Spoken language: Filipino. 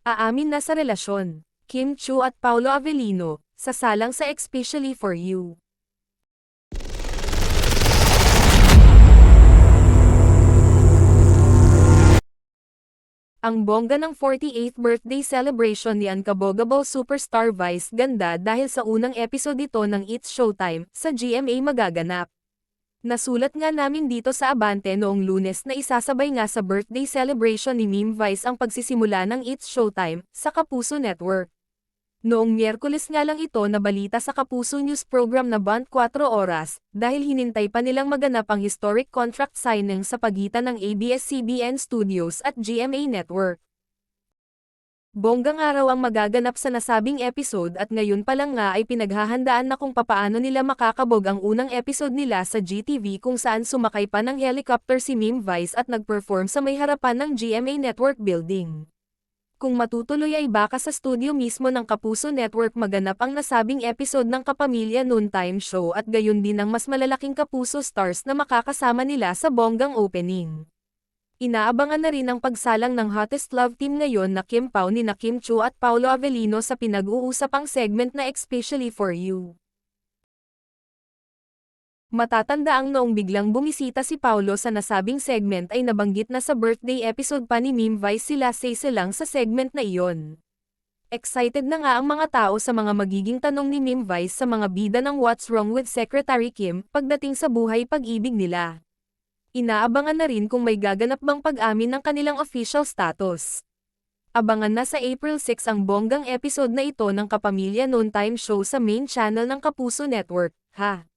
Aamin na sa relasyon. Kim Chu at Paulo Avellino, sasalang sa Especially for You. Ang bongga ng 48th birthday celebration ni Unkabogable superstar Vice ganda dahil sa unang episode ito ng It's Showtime sa GMA magaganap. Nasulat nga namin dito sa Abante noong lunes na isasabay nga sa birthday celebration ni Meme Vice ang pagsisimula ng It's Showtime sa Kapuso Network. Noong Miyerkules nga lang ito na balita sa Kapuso News program na Band 4 Oras, dahil hinintay pa nilang maganap ang historic contract signing sa pagitan ng ABS-CBN Studios at GMA Network. Bonggang araw ang magaganap sa nasabing episode at ngayon pa lang nga ay pinaghahandaan na kung papaano nila makakabog ang unang episode nila sa GTV kung saan sumakay pa ng helicopter si Meme Vice at nagperform sa may harapan ng GMA Network building. Kung matutuloy ay baka sa studio mismo ng Kapuso Network maganap ang nasabing episode ng Kapamilya Noontime Show at gayon din ang mas malalaking Kapuso stars na makakasama nila sa bonggang opening. Inaabangan na rin ang pagsalang ng hottest love team ngayon na Kim Pao ni na Kim Chu at Paulo Avellino sa pinag-uusapang segment na Especially for You. Matatanda ang noong biglang bumisita si Paulo sa nasabing segment ay nabanggit na sa birthday episode pa ni Meme Vice sila say lang sa segment na iyon. Excited na nga ang mga tao sa mga magiging tanong ni Meme Vice sa mga bida ng What's Wrong with Secretary Kim pagdating sa buhay pag-ibig nila. Inaabangan na rin kung may gaganap bang pag-amin ng kanilang official status. Abangan na sa April 6 ang bonggang episode na ito ng Kapamilya Noontime Show sa main channel ng Kapuso Network, ha?